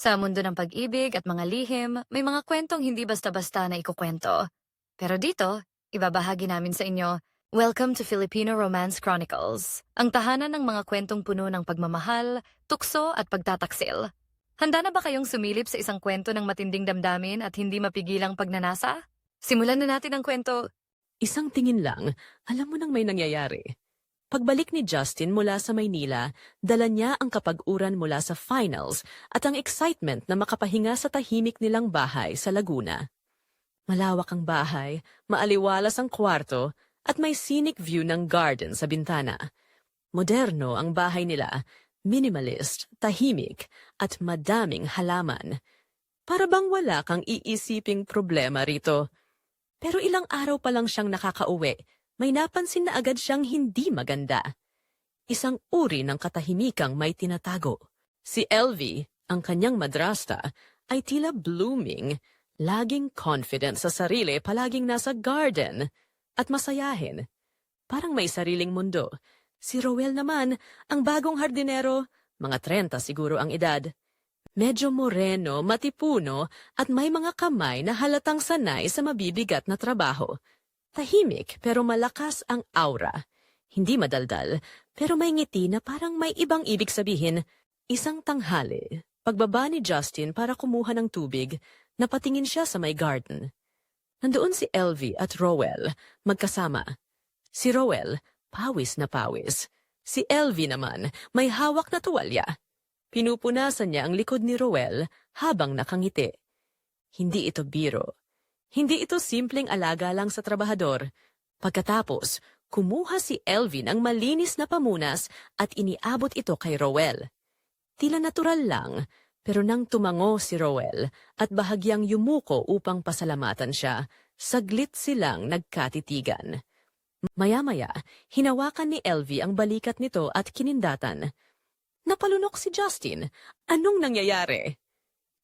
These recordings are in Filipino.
Sa mundo ng pag-ibig at mga lihim, may mga kwentong hindi basta-basta na ikukwento. Pero dito, ibabahagi namin sa inyo, Welcome to Filipino Romance Chronicles, ang tahanan ng mga kwentong puno ng pagmamahal, tukso at pagtataksil. Handa na ba kayong sumilip sa isang kwento ng matinding damdamin at hindi mapigilang pagnanasa? Simulan na natin ang kwento. Isang tingin lang, alam mo nang may nangyayari. Pagbalik ni Justin mula sa Maynila, dala niya ang kapag-uran mula sa finals at ang excitement na makapahinga sa tahimik nilang bahay sa Laguna. Malawak ang bahay, maaliwalas ang kwarto, at may scenic view ng garden sa bintana. Moderno ang bahay nila, minimalist, tahimik, at madaming halaman. Para bang wala kang iisiping problema rito. Pero ilang araw pa lang siyang nakakauwi, may napansin na agad siyang hindi maganda. Isang uri ng katahimikang may tinatago. Si Elvie, ang kanyang madrasta, ay tila blooming, laging confident sa sarili, palaging nasa garden, at masayahin. Parang may sariling mundo. Si Roel naman, ang bagong hardinero, mga 30 siguro ang edad. Medyo moreno, matipuno, at may mga kamay na halatang sanay sa mabibigat na trabaho. Tahimik pero malakas ang aura. Hindi madaldal, pero may ngiti na parang may ibang ibig sabihin. Isang tanghali, pagbaba ni Justin para kumuha ng tubig, napatingin siya sa may garden. Nandoon si Elvie at Rowell, magkasama. Si Rowell, pawis na pawis. Si Elvie naman, may hawak na tuwalya. Pinupunasan niya ang likod ni Rowell habang nakangiti. Hindi ito biro. Hindi ito simpleng alaga lang sa trabahador. Pagkatapos, kumuha si Elvie ng malinis na pamunas at iniabot ito kay Rowell. Tila natural lang, pero nang tumango si Rowell at bahagyang yumuko upang pasalamatan siya, saglit silang nagkatitigan. Maya-maya, hinawakan ni Elvie ang balikat nito at kinindatan. Napalunok si Justin. Anong nangyayari?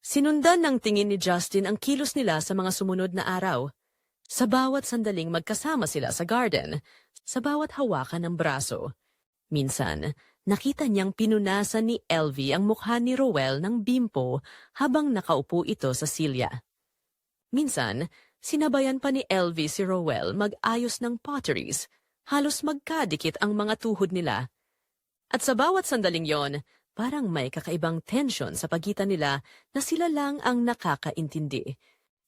Sinundan ng tingin ni Justin ang kilos nila sa mga sumunod na araw. Sa bawat sandaling magkasama sila sa garden, sa bawat hawakan ng braso. Minsan, nakita niyang pinunasan ni Elvie ang mukha ni Rowell ng bimpo habang nakaupo ito sa silya. Minsan, sinabayan pa ni Elvie si Rowell mag-ayos ng potteries. Halos magkadikit ang mga tuhod nila. At sa bawat sandaling yon, parang may kakaibang tensyon sa pagitan nila na sila lang ang nakakaintindi.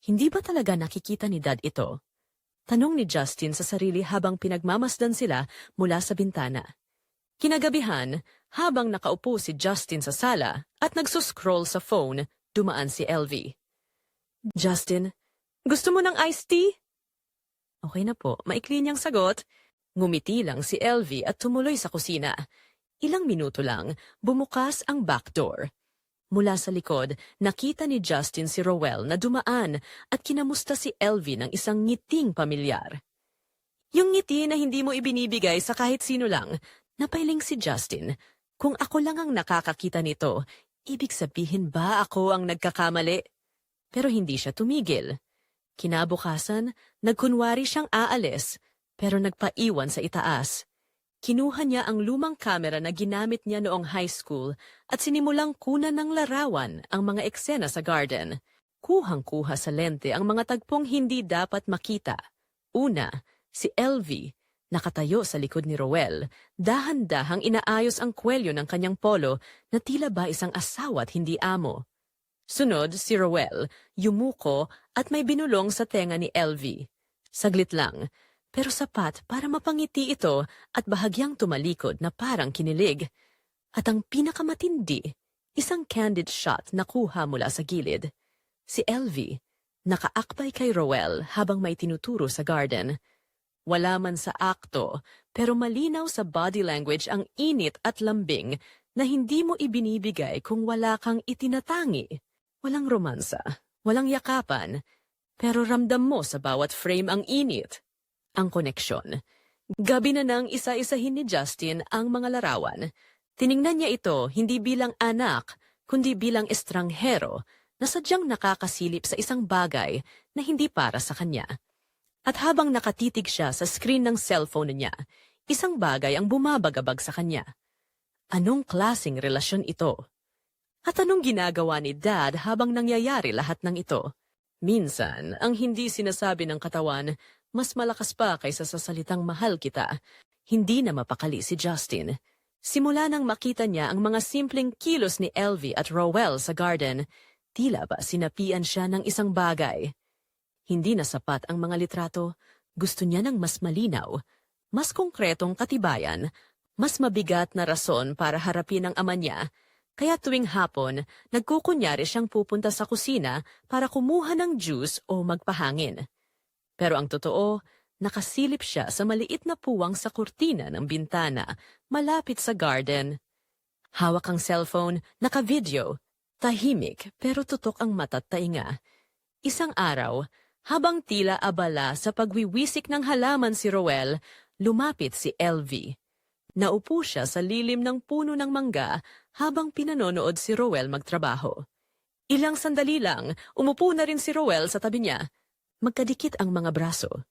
Hindi ba talaga nakikita ni Dad ito? Tanong ni Justin sa sarili habang pinagmamasdan sila mula sa bintana. Kinagabihan, habang nakaupo si Justin sa sala at nagsuscroll sa phone, dumaan si Elvie. Justin, gusto mo ng iced tea? Okay na po, maikli niyang sagot. Ngumiti lang si Elvie at tumuloy sa kusina. Ilang minuto lang, bumukas ang back door. Mula sa likod, nakita ni Justin si Rowell na dumaan at kinamusta si Elvie ng isang ngiting pamilyar. Yung ngiti na hindi mo ibinibigay sa kahit sino lang, napailing si Justin. Kung ako lang ang nakakakita nito, ibig sabihin ba ako ang nagkakamali? Pero hindi siya tumigil. Kinabukasan, nagkunwari siyang aalis, pero nagpaiwan sa itaas. Kinuha niya ang lumang kamera na ginamit niya noong high school at sinimulang kunan ng larawan ang mga eksena sa garden. Kuhang-kuha sa lente ang mga tagpong hindi dapat makita. Una, si Elvie, nakatayo sa likod ni Rowell, dahan-dahang inaayos ang kwelyo ng kanyang polo na tila ba isang asawa't hindi amo. Sunod, si Rowell, yumuko at may binulong sa tenga ni Elvie. Saglit lang, pero sapat para mapangiti ito at bahagyang tumalikod na parang kinilig. At ang pinakamatindi, isang candid shot na kuha mula sa gilid. Si Elvie, nakaakbay kay Rowell habang may tinuturo sa garden. Wala man sa akto, pero malinaw sa body language ang init at lambing na hindi mo ibinibigay kung wala kang itinatangi. Walang romansa, walang yakapan, pero ramdam mo sa bawat frame ang init ang koneksyon. Gabi na nang isa-isahin ni Justin ang mga larawan. Tiningnan niya ito hindi bilang anak, kundi bilang estranghero na sadyang nakakasilip sa isang bagay na hindi para sa kanya. At habang nakatitig siya sa screen ng cellphone niya, isang bagay ang bumabagabag sa kanya. Anong klasing relasyon ito? At anong ginagawa ni Dad habang nangyayari lahat ng ito? Minsan, ang hindi sinasabi ng katawan, mas malakas pa kaysa sa salitang mahal kita. Hindi na mapakali si Justin. Simula nang makita niya ang mga simpleng kilos ni Elvie at Rowell sa garden, tila ba sinapian siya ng isang bagay. Hindi na sapat ang mga litrato, gusto niya ng mas malinaw, mas konkretong katibayan, mas mabigat na rason para harapin ang ama niya, kaya tuwing hapon, nagkukunyari siyang pupunta sa kusina para kumuha ng juice o magpahangin. Pero ang totoo, nakasilip siya sa maliit na puwang sa kurtina ng bintana, malapit sa garden. Hawak ang cellphone, naka-video, tahimik pero tutok ang mata't tainga. Isang araw, habang tila abala sa pagwiwisik ng halaman si Roel, lumapit si LV. Naupo siya sa lilim ng puno ng mangga habang pinanonood si Roel magtrabaho. Ilang sandali lang, umupo na rin si Roel sa tabi niya. Magkadikit ang mga braso.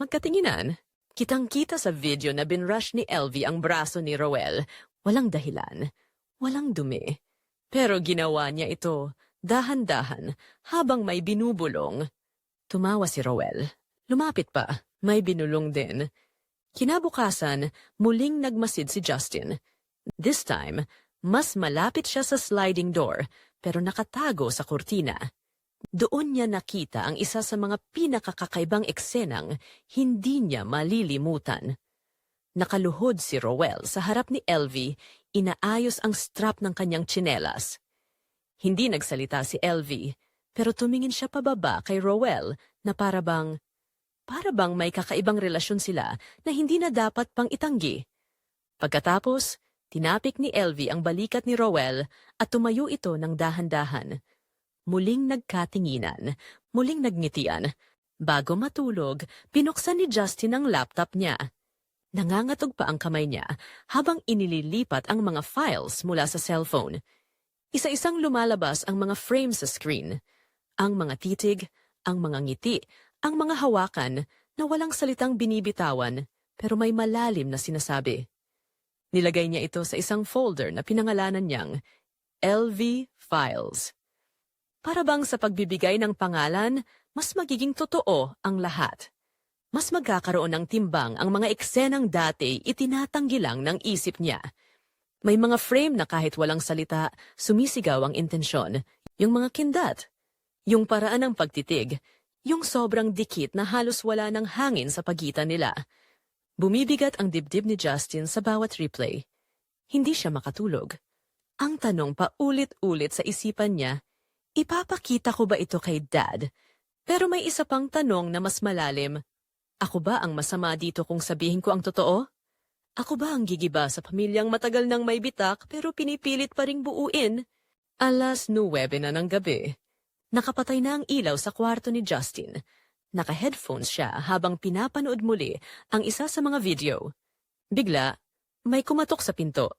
Magkatinginan, kitang-kita sa video na binrush ni LV ang braso ni Roel. Walang dahilan, walang dumi. Pero ginawa niya ito, dahan-dahan, habang may binubulong. Tumawa si Roel. Lumapit pa, may binulong din. Kinabukasan, muling nagmasid si Justin. This time, mas malapit siya sa sliding door, pero nakatago sa kurtina. Doon niya nakita ang isa sa mga pinakakakaibang eksenang hindi niya malilimutan. Nakaluhod si Roel sa harap ni Elvie, inaayos ang strap ng kanyang tsinelas. Hindi nagsalita si Elvie, pero tumingin siya pababa kay Roel na parabang, parabang may kakaibang relasyon sila na hindi na dapat pang itanggi. Pagkatapos, tinapik ni Elvie ang balikat ni Roel at tumayo ito ng dahan-dahan. Muling nagkatinginan, muling nagngitian. Bago matulog, binuksan ni Justin ang laptop niya. Nangangatog pa ang kamay niya habang inililipat ang mga files mula sa cellphone. Isa-isang lumalabas ang mga frame sa screen. Ang mga titig, ang mga ngiti, ang mga hawakan na walang salitang binibitawan pero may malalim na sinasabi. Nilagay niya ito sa isang folder na pinangalanan niyang LV Files. Para bang sa pagbibigay ng pangalan, mas magiging totoo ang lahat. Mas magkakaroon ng timbang ang mga eksenang dati itinatanggi lang ng isip niya. May mga frame na kahit walang salita, sumisigaw ang intensyon, yung mga kindat, yung paraan ng pagtitig, yung sobrang dikit na halos wala ng hangin sa pagitan nila. Bumibigat ang dibdib ni Justin sa bawat replay. Hindi siya makatulog. Ang tanong pa ulit-ulit sa isipan niya, ipapakita ko ba ito kay Dad? Pero may isa pang tanong na mas malalim. Ako ba ang masama dito kung sabihin ko ang totoo? Ako ba ang gigiba sa pamilyang matagal nang may bitak pero pinipilit pa ring buuin? Alas 9 na ng gabi. Nakapatay na ang ilaw sa kwarto ni Justin. Naka-headphones siya habang pinapanood muli ang isa sa mga video. Bigla, may kumatok sa pinto.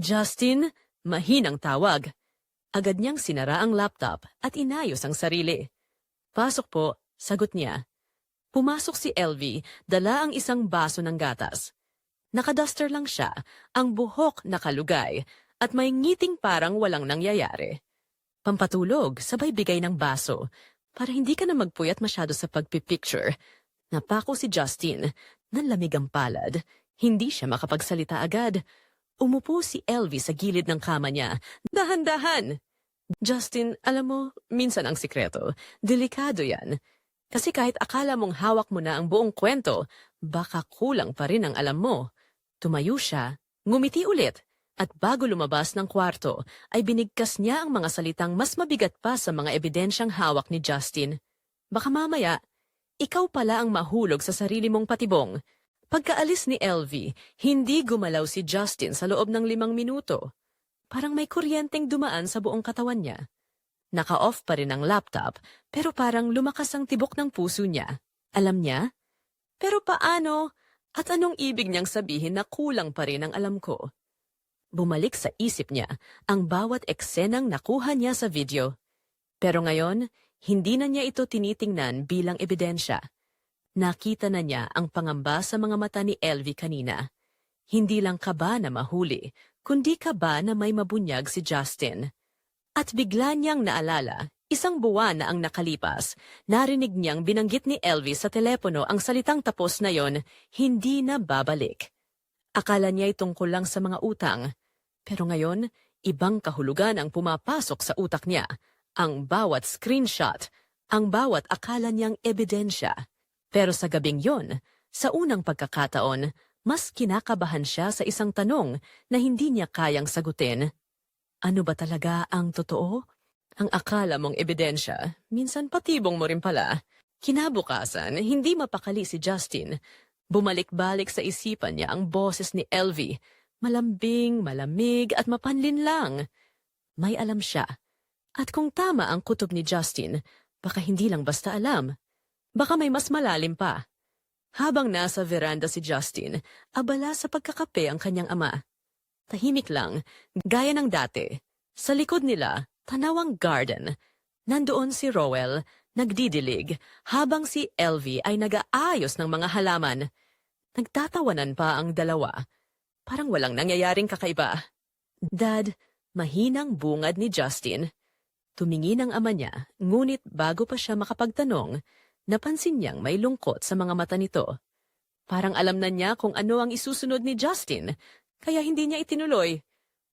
Justin, mahinang tawag. Agad niyang sinara ang laptop at inayos ang sarili. Pasok po, sagot niya. Pumasok si LV, dala ang isang baso ng gatas. Nakaduster lang siya, ang buhok nakalugay, at may ngiting parang walang nangyayari. Pampatulog, sabay bigay ng baso, para hindi ka na magpuyat masyado sa pagpipicture. Napako si Justin, nanlamig ang palad. Hindi siya makapagsalita agad. Umupo si Elvie sa gilid ng kama niya. Dahan-dahan! Justin, alam mo, minsan ang sikreto. Delikado yan. Kasi kahit akala mong hawak mo na ang buong kwento, baka kulang pa rin ang alam mo. Tumayo siya, ngumiti ulit, at bago lumabas ng kwarto, ay binigkas niya ang mga salitang mas mabigat pa sa mga ebidensyang hawak ni Justin. Baka mamaya, ikaw pala ang mahulog sa sarili mong patibong. Pagkaalis ni LV, hindi gumalaw si Justin sa loob ng limang minuto. Parang may kuryenteng dumaan sa buong katawan niya. Naka-off pa rin ang laptop, pero parang lumakas ang tibok ng puso niya. Alam niya? Pero paano? At anong ibig niyang sabihin na kulang pa rin ang alam ko? Bumalik sa isip niya ang bawat eksenang nakuha niya sa video. Pero ngayon, hindi na niya ito tinitingnan bilang ebidensya. Nakita na niya ang pangamba sa mga mata ni Elvie kanina. Hindi lang kaba na mahuli, kundi kaba na may mabunyag si Justin. At bigla niyang naalala, isang buwan na ang nakalipas, narinig niyang binanggit ni Elvis sa telepono ang salitang tapos na yon, hindi na babalik. Akala niya tungkol lang sa mga utang. Pero ngayon, ibang kahulugan ang pumapasok sa utak niya. Ang bawat screenshot, ang bawat akala niyang ebidensya. Pero sa gabing yon, sa unang pagkakataon, mas kinakabahan siya sa isang tanong na hindi niya kayang sagutin. Ano ba talaga ang totoo? Ang akala mong ebidensya, minsan patibong mo rin pala. Kinabukasan, hindi mapakali si Justin. Bumalik-balik sa isipan niya ang boses ni Elvie. Malambing, malamig at mapanlin lang. May alam siya. At kung tama ang kutob ni Justin, baka hindi lang basta alam. Baka may mas malalim pa. Habang nasa veranda si Justin, abala sa pagkakape ang kanyang ama. Tahimik lang, gaya ng dati. Sa likod nila, tanawang garden. Nandoon si Rowell, nagdidilig, habang si Elvie ay nag-aayos ng mga halaman. Nagtatawanan pa ang dalawa. Parang walang nangyayaring kakaiba. Dad, mahinang bungad ni Justin. Tumingin ang ama niya, ngunit bago pa siya makapagtanong, napansin niyang may lungkot sa mga mata nito. Parang alam na niya kung ano ang isusunod ni Justin, kaya hindi niya itinuloy.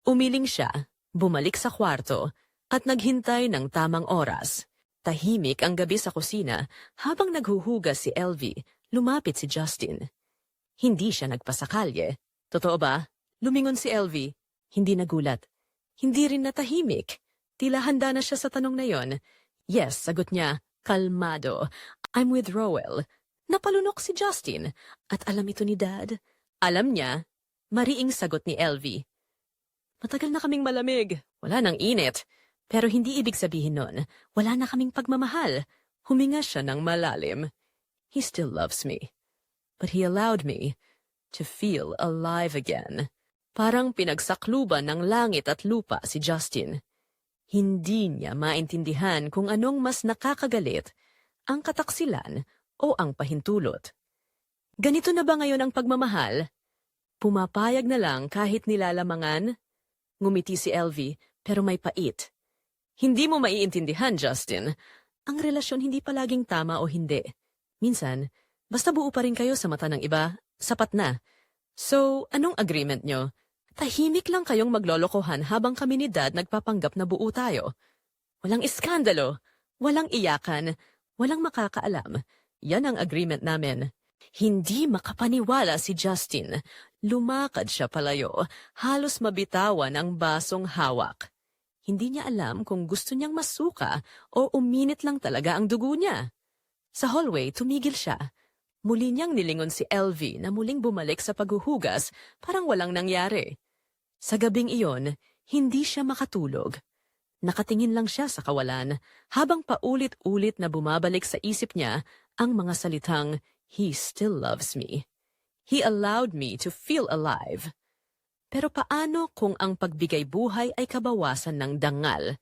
Umiling siya, bumalik sa kwarto, at naghintay ng tamang oras. Tahimik ang gabi sa kusina habang naghuhugas si Elvie, lumapit si Justin. Hindi siya nagpasakalye. Totoo ba? Lumingon si Elvie. Hindi nagulat. Hindi rin natahimik. Tila handa na siya sa tanong na yon. Yes, sagot niya, kalmado. I'm with Rowell. Napalunok si Justin. At alam ito ni Dad. Alam niya. Mariing sagot ni Elvie. Matagal na kaming malamig. Wala nang init. Pero hindi ibig sabihin nun, wala na kaming pagmamahal. Huminga siya ng malalim. He still loves me. But he allowed me to feel alive again. Parang pinagsakluban ng langit at lupa si Justin. Hindi niya maintindihan kung anong mas nakakagalit, ang kataksilan o ang pahintulot. Ganito na ba ngayon ang pagmamahal? Pumapayag na lang kahit nilalamangan? Ngumiti si Elvie, pero may pait. Hindi mo maiintindihan, Justin. Ang relasyon hindi palaging tama o hindi. Minsan, basta buo pa rin kayo sa mata ng iba, sapat na. So, anong agreement nyo? Tahimik lang kayong maglolokohan habang kami ni Dad nagpapanggap na buo tayo. Walang iskandalo, walang iyakan, walang makakaalam. Yan ang agreement namin. Hindi makapaniwala si Justin. Lumakad siya palayo, halos mabitawan ang basong hawak. Hindi niya alam kung gusto niyang masuka o uminit lang talaga ang dugo niya. Sa hallway, tumigil siya. Muli niyang nilingon si LV na muling bumalik sa paghuhugas parang walang nangyari. Sa gabing iyon, hindi siya makatulog. Nakatingin lang siya sa kawalan habang paulit-ulit na bumabalik sa isip niya ang mga salitang, He still loves me. He allowed me to feel alive. Pero paano kung ang pagbigay buhay ay kabawasan ng dangal?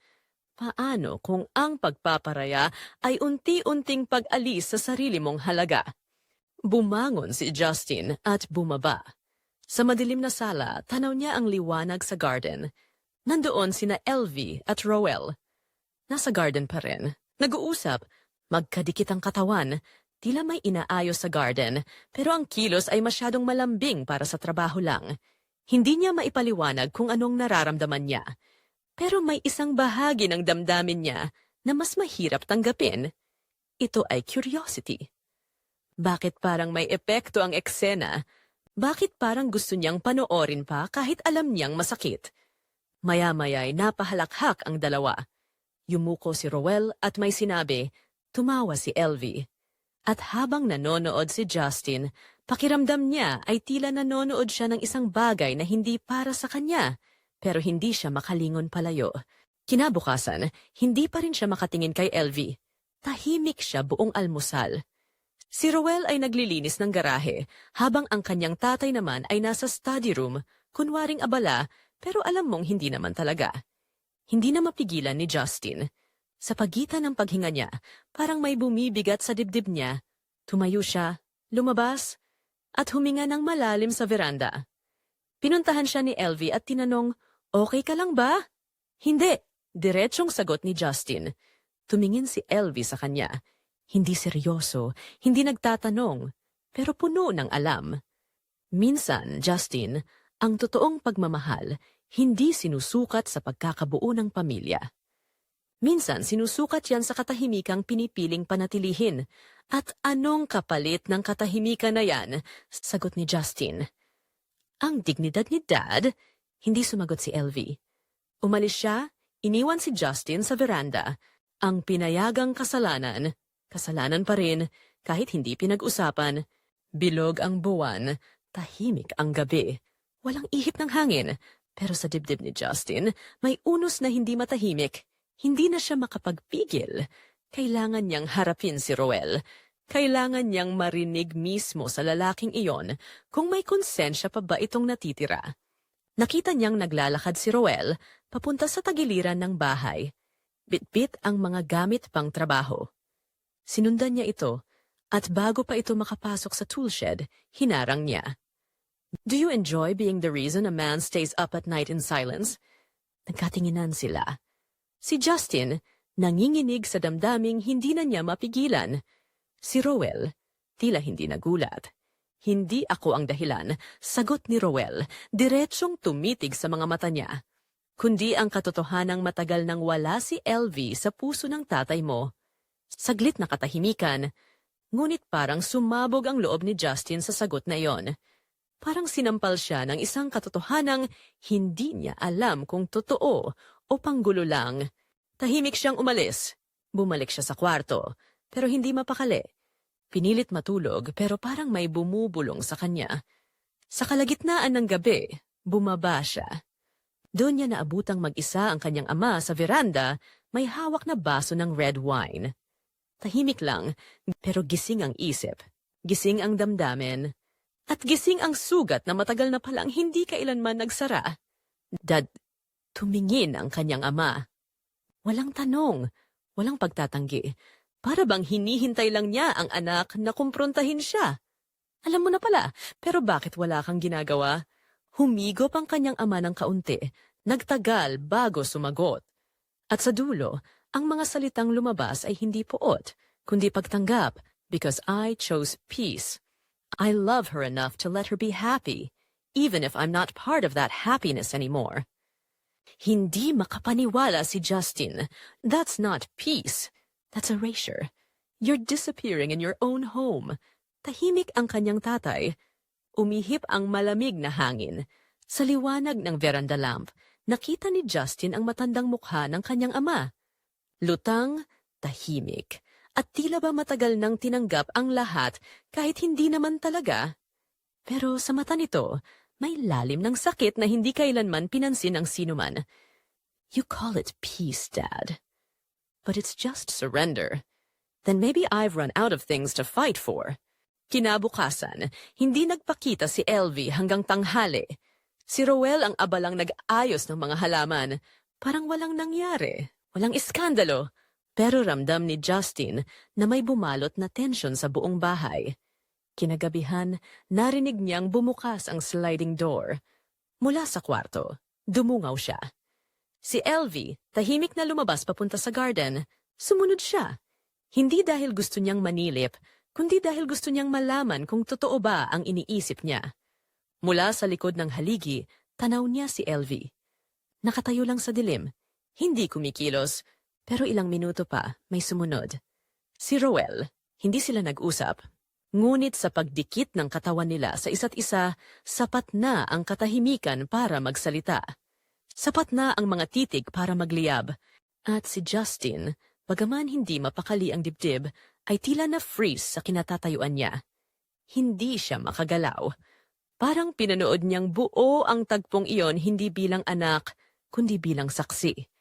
Paano kung ang pagpaparaya ay unti-unting pag-alis sa sarili mong halaga? Bumangon si Justin at bumaba. Sa madilim na sala, tanaw niya ang liwanag sa garden. Nandoon sina Elvie at Roel. Nasa garden pa rin. Nag-uusap. Magkadikit ang katawan. Tila may inaayos sa garden, pero ang kilos ay masyadong malambing para sa trabaho lang. Hindi niya maipaliwanag kung anong nararamdaman niya. Pero may isang bahagi ng damdamin niya na mas mahirap tanggapin. Ito ay curiosity. Bakit parang may epekto ang eksena? Bakit parang gusto niyang panoorin pa kahit alam niyang masakit? Maya-maya'y napahalakhak ang dalawa. Yumuko si Roel at may sinabi, tumawa si Elvie. At habang nanonood si Justin, pakiramdam niya ay tila nanonood siya ng isang bagay na hindi para sa kanya, pero hindi siya makalingon palayo. Kinabukasan, hindi pa rin siya makatingin kay Elvie. Tahimik siya buong almusal. Si Roel ay naglilinis ng garahe, habang ang kanyang tatay naman ay nasa study room, kunwaring abala, pero alam mong hindi naman talaga. Hindi na mapigilan ni Justin. Sa pagitan ng paghinga niya, parang may bumibigat sa dibdib niya. Tumayo siya, lumabas, at huminga ng malalim sa veranda. Pinuntahan siya ni Elvie at tinanong, Okay ka lang ba? Hindi, Diretsong sagot ni Justin. Tumingin si Elvie sa kanya. Hindi seryoso, hindi nagtatanong, pero puno ng alam. Minsan, Justin, ang totoong pagmamahal hindi sinusukat sa pagkakabuo ng pamilya. Minsan, sinusukat yan sa katahimikang pinipiling panatilihin. At anong kapalit ng katahimikan na yan? Sagot ni Justin. Ang dignidad ni Dad? Hindi sumagot si Elvie. Umalis siya, iniwan si Justin sa veranda. Ang pinayagang kasalanan, kasalanan pa rin, kahit hindi pinag-usapan. Bilog ang buwan, tahimik ang gabi. Walang ihip ng hangin, pero sa dibdib ni Justin, may unos na hindi matahimik. Hindi na siya makapagpigil. Kailangan niyang harapin si Roel. Kailangan niyang marinig mismo sa lalaking iyon kung may konsensya pa ba itong natitira. Nakita niyang naglalakad si Roel papunta sa tagiliran ng bahay. Bitbit ang mga gamit pang trabaho. Sinundan niya ito at bago pa ito makapasok sa toolshed, hinarang niya. Do you enjoy being the reason a man stays up at night in silence? Nagkatinginan sila. Si Justin, nanginginig sa damdaming hindi na niya mapigilan. Si Roel, tila hindi nagulat. Hindi ako ang dahilan, sagot ni Roel, diretsong tumitig sa mga mata niya. Kundi ang katotohanang matagal nang wala si LV sa puso ng tatay mo. Saglit na katahimikan, ngunit parang sumabog ang loob ni Justin sa sagot na iyon. Parang sinampal siya ng isang katotohanang hindi niya alam kung totoo o panggulo lang. Tahimik siyang umalis. Bumalik siya sa kwarto, pero hindi mapakali. Pinilit matulog pero parang may bumubulong sa kanya. Sa kalagitnaan ng gabi, bumaba siya. Doon niya naabutang mag-isa ang kanyang ama sa veranda, may hawak na baso ng red wine. Tahimik lang, pero gising ang isip. Gising ang damdamin. At gising ang sugat na matagal na palang hindi kailanman nagsara. Dad, tumingin ang kanyang ama. Walang tanong, walang pagtatanggi. Para bang hinihintay lang niya ang anak na kumprontahin siya. Alam mo na pala, pero bakit wala kang ginagawa? Humigop ang kanyang ama ng kaunti, nagtagal bago sumagot. At sa dulo, ang mga salitang lumabas ay hindi puot, kundi pagtanggap, because I chose peace. I love her enough to let her be happy, even if I'm not part of that happiness anymore. Hindi makapaniwala si Justin. That's not peace. That's erasure. You're disappearing in your own home. Tahimik ang kanyang tatay. Umihip ang malamig na hangin. Sa liwanag ng veranda lamp, nakita ni Justin ang matandang mukha ng kanyang ama. Lutang, tahimik, at tila ba matagal nang tinanggap ang lahat kahit hindi naman talaga. Pero sa mata nito, may lalim ng sakit na hindi kailanman pinansin ng sinuman. You call it peace, Dad. But it's just surrender. Then maybe I've run out of things to fight for. Kinabukasan, hindi nagpakita si Elvie hanggang tanghali. Si Roel ang abalang nag-ayos ng mga halaman. Parang walang nangyari, walang iskandalo. Pero ramdam ni Justin na may bumalot na tensyon sa buong bahay. Kinagabihan, narinig niyang bumukas ang sliding door. Mula sa kwarto, dumungaw siya. Si Elvie, tahimik na lumabas papunta sa garden, sumunod siya. Hindi dahil gusto niyang manilip, kundi dahil gusto niyang malaman kung totoo ba ang iniisip niya. Mula sa likod ng haligi, tanaw niya si Elvie. Nakatayo lang sa dilim, hindi kumikilos, pero ilang minuto pa may sumunod. Si Roel, hindi sila nag-usap. Ngunit sa pagdikit ng katawan nila sa isa't isa, sapat na ang katahimikan para magsalita. Sapat na ang mga titig para magliyab. At si Justin, bagaman hindi mapakali ang dibdib, ay tila na freeze sa kinatatayuan niya. Hindi siya makagalaw. Parang pinanood niyang buo ang tagpong iyon hindi bilang anak, kundi bilang saksi.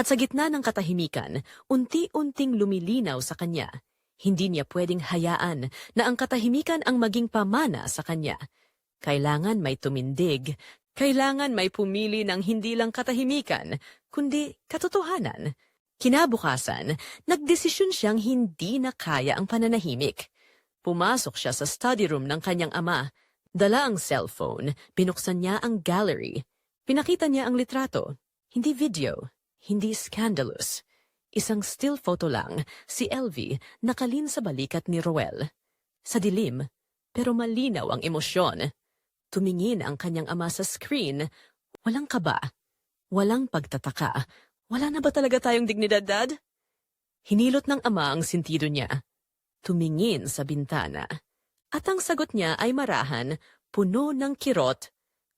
At sa gitna ng katahimikan, unti-unting lumilinaw sa kanya. Hindi niya pwedeng hayaan na ang katahimikan ang maging pamana sa kanya. Kailangan may tumindig, kailangan may pumili ng hindi lang katahimikan, kundi katotohanan. Kinabukasan, nagdesisyon siyang hindi na kaya ang pananahimik. Pumasok siya sa study room ng kanyang ama. Dala ang cellphone, binuksan niya ang gallery. Pinakita niya ang litrato, hindi video, Hindi scandalous. Isang still photo lang, si LV nakalin sa balikat ni Roel. Sa dilim, pero malinaw ang emosyon. Tumingin ang kanyang ama sa screen. Walang kaba. Walang pagtataka. Wala na ba talaga tayong dignidad, Dad? Hinilot ng ama ang sintido niya. Tumingin sa bintana. At ang sagot niya ay marahan, puno ng kirot.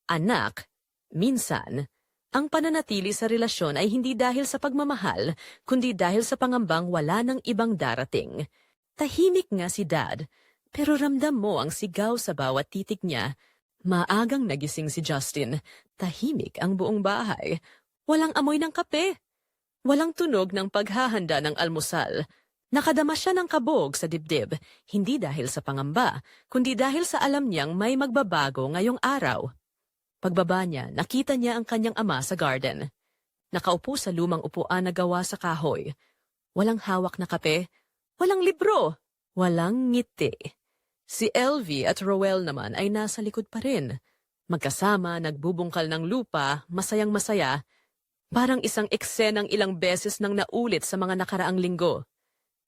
Anak, minsan, ang pananatili sa relasyon ay hindi dahil sa pagmamahal, kundi dahil sa pangambang wala ng ibang darating. Tahimik nga si Dad, pero ramdam mo ang sigaw sa bawat titik niya. Maagang nagising si Justin. Tahimik ang buong bahay. Walang amoy ng kape. Walang tunog ng paghahanda ng almusal. Nakadama siya ng kabog sa dibdib, hindi dahil sa pangamba, kundi dahil sa alam niyang may magbabago ngayong araw. Pagbaba niya, nakita niya ang kanyang ama sa garden. Nakaupo sa lumang upuan na gawa sa kahoy. Walang hawak na kape, walang libro, walang ngiti. Si LV at Roel naman ay nasa likod pa rin. Magkasama, nagbubungkal ng lupa, masayang masaya, parang isang eksenang ilang beses nang naulit sa mga nakaraang linggo.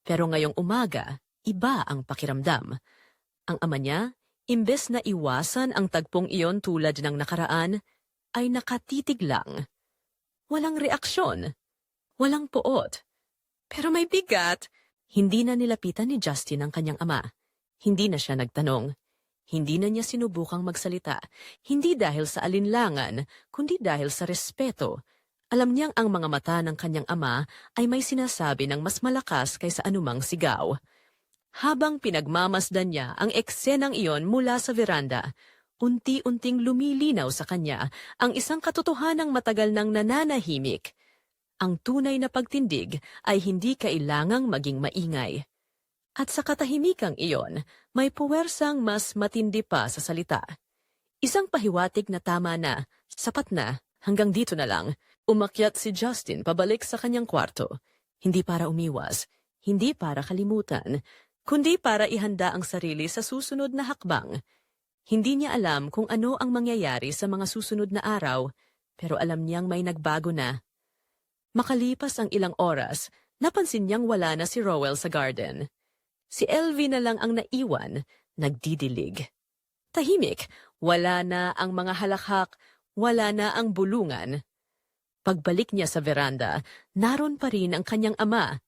Pero ngayong umaga, iba ang pakiramdam. Ang ama niya, imbes na iwasan ang tagpong iyon tulad ng nakaraan, ay nakatitig lang. Walang reaksyon. Walang poot. Pero may bigat. Hindi na nilapitan ni Justin ang kanyang ama. Hindi na siya nagtanong. Hindi na niya sinubukang magsalita. Hindi dahil sa alinlangan, kundi dahil sa respeto. Alam niyang ang mga mata ng kanyang ama ay may sinasabi ng mas malakas kaysa anumang sigaw. Habang pinagmamasdan niya ang eksenang iyon mula sa veranda, unti-unting lumilinaw sa kanya ang isang katotohanang matagal nang nananahimik. Ang tunay na pagtindig ay hindi kailangang maging maingay. At sa katahimikang iyon, may puwersang mas matindi pa sa salita. Isang pahiwatig na tama na, sapat na, hanggang dito na lang, umakyat si Justin pabalik sa kanyang kwarto. Hindi para umiwas, hindi para kalimutan, kundi para ihanda ang sarili sa susunod na hakbang. Hindi niya alam kung ano ang mangyayari sa mga susunod na araw, pero alam niyang may nagbago na. Makalipas ang ilang oras, napansin niyang wala na si Rowell sa garden. Si Elvie na lang ang naiwan, nagdidilig. Tahimik, wala na ang mga halakhak, wala na ang bulungan. Pagbalik niya sa veranda, naron pa rin ang kanyang ama.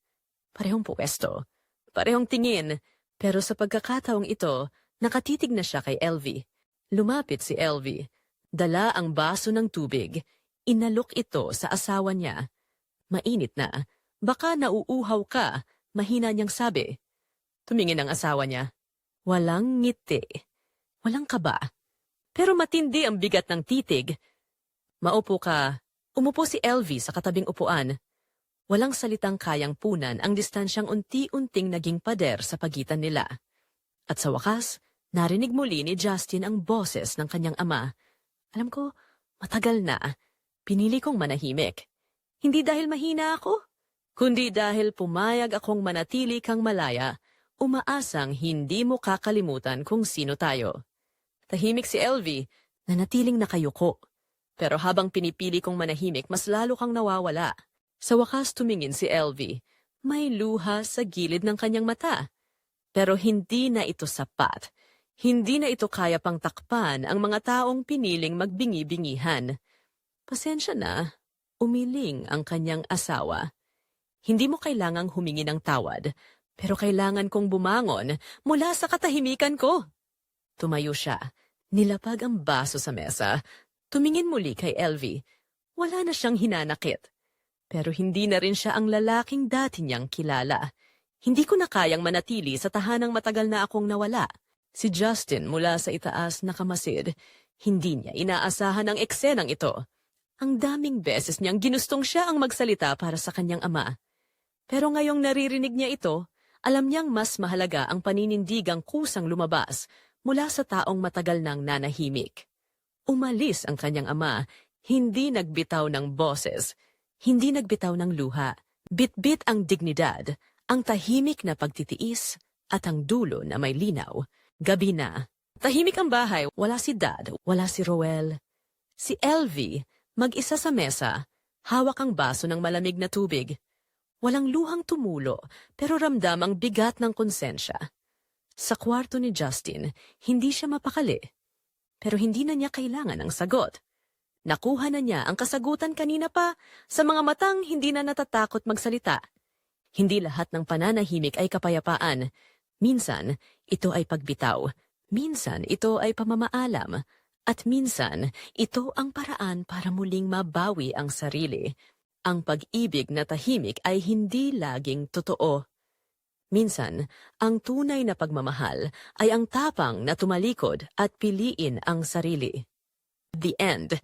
Parehong puwesto, parehong tingin, pero sa pagkakataong ito, nakatitig na siya kay Elvie. Lumapit si Elvie. Dala ang baso ng tubig. Inalok ito sa asawa niya. Mainit na. Baka nauuhaw ka, mahina niyang sabi. Tumingin ang asawa niya. Walang ngiti. Walang kaba. Pero matindi ang bigat ng titig. Maupo ka. Umupo si Elvie sa katabing upuan. Walang salitang kayang punan ang distansyang unti-unting naging pader sa pagitan nila. At sa wakas, narinig muli ni Justin ang boses ng kanyang ama. Alam ko, matagal na. Pinili kong manahimik. Hindi dahil mahina ako, kundi dahil pumayag akong manatili kang malaya, umaasang hindi mo kakalimutan kung sino tayo. Tahimik si Elvie, nanatiling nakayuko. Pero habang pinipili kong manahimik, mas lalo kang nawawala. Sa wakas tumingin si Elvie. May luha sa gilid ng kanyang mata. Pero hindi na ito sapat. Hindi na ito kaya pang takpan ang mga taong piniling magbingi-bingihan. Pasensya na, umiling ang kanyang asawa. Hindi mo kailangang humingi ng tawad, pero kailangan kong bumangon mula sa katahimikan ko. Tumayo siya, nilapag ang baso sa mesa, tumingin muli kay Elvie. Wala na siyang hinanakit. Pero hindi na rin siya ang lalaking dati niyang kilala. Hindi ko na kayang manatili sa tahanang matagal na akong nawala. Si Justin mula sa itaas nakamasid. Hindi niya inaasahan ang eksenang ito. Ang daming beses niyang ginustong siya ang magsalita para sa kanyang ama. Pero ngayong naririnig niya ito, alam niyang mas mahalaga ang paninindigang kusang lumabas mula sa taong matagal nang nanahimik. Umalis ang kanyang ama, hindi nagbitaw ng boses, hindi nagbitaw ng luha, bitbit ang dignidad, ang tahimik na pagtitiis, at ang dulo na may linaw. Gabi na. Tahimik ang bahay, wala si Dad, wala si Roel. Si Elvie, mag-isa sa mesa, Hawak ang baso ng malamig na tubig. Walang luhang tumulo, pero ramdam ang bigat ng konsensya. Sa kwarto ni Justin, hindi siya mapakali. Pero hindi na niya kailangan ng sagot. Nakuha na niya ang kasagutan kanina pa sa mga matang hindi na natatakot magsalita. Hindi lahat ng pananahimik ay kapayapaan. Minsan, ito ay pagbitaw. Minsan, ito ay pamamaalam. At minsan, ito ang paraan para muling mabawi ang sarili. Ang pag-ibig na tahimik ay hindi laging totoo. Minsan, ang tunay na pagmamahal ay ang tapang na tumalikod at piliin ang sarili. The end.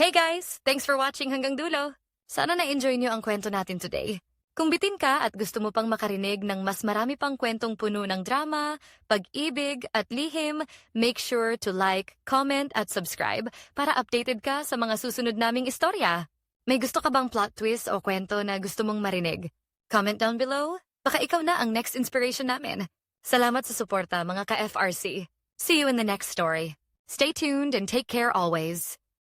Hey guys! Thanks for watching hanggang dulo. Sana na-enjoy niyo ang kwento natin today. Kung bitin ka at gusto mo pang makarinig ng mas marami pang kwentong puno ng drama, pag-ibig at lihim, make sure to like, comment at subscribe para updated ka sa mga susunod naming istorya. May gusto ka bang plot twist o kwento na gusto mong marinig? Comment down below. Baka ikaw na ang next inspiration namin. Salamat sa suporta mga ka-FRC. See you in the next story. Stay tuned and take care always.